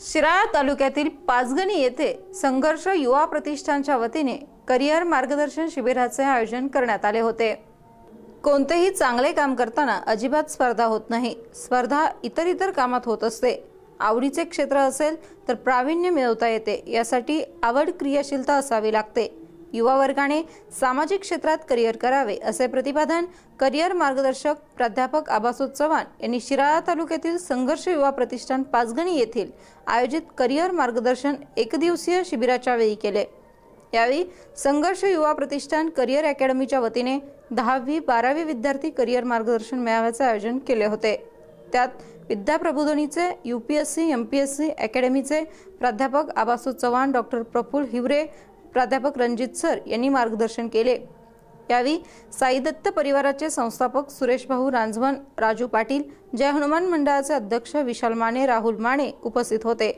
शिराळा तालुक्यातील पाचगणी येथे संघर्ष युवा प्रतिष्ठानच्या वतीने करिअर मार्गदर्शन शिबिराचे आयोजन करण्यात आले होते. कोणतेही चांगले काम करताना अजिबात स्पर्धा होत नाही. स्पर्धा इतर इतर कामात होत असते. आवडीचे क्षेत्र असेल तर प्रावीण्य मिळवता येते. यासाठी आवड क्रियाशीलता असावी लागते. युवा वर्गाने सामाजिक क्षेत्रात करिअर करावे असे प्रतिपादन करिअर मार्गदर्शक प्राध्यापक आबासोद चव्हाण यांनी शिराळा तालुक्यातील संघर्ष युवा प्रतिष्ठान पाचगणी येथील आयोजित करिअर मार्गदर्शन एकदिवसीय शिबिराच्या वेळी केले. यावेळी संघर्ष युवा प्रतिष्ठान करिअर अकॅडमीच्या वतीने दहावी बारावी विद्यार्थी करिअर मार्गदर्शन मेळाव्याचे आयोजन केले होते. त्यात विद्याप्रबोधिनीचे U P S C M P S C अकॅडमीचे प्राध्यापक आबासू चव्हाण डॉक्टर प्रफुल हिवरे प्राध्यापक रणजित सर यांनी मार्गदर्शन केले. यावेळी साई दत्त परिवाराचे संस्थापक सुरेश भाऊ रांजवन राजू पाटील जय हनुमान मंडळाचे अध्यक्ष विशाल माने राहुल माने उपस्थित होते.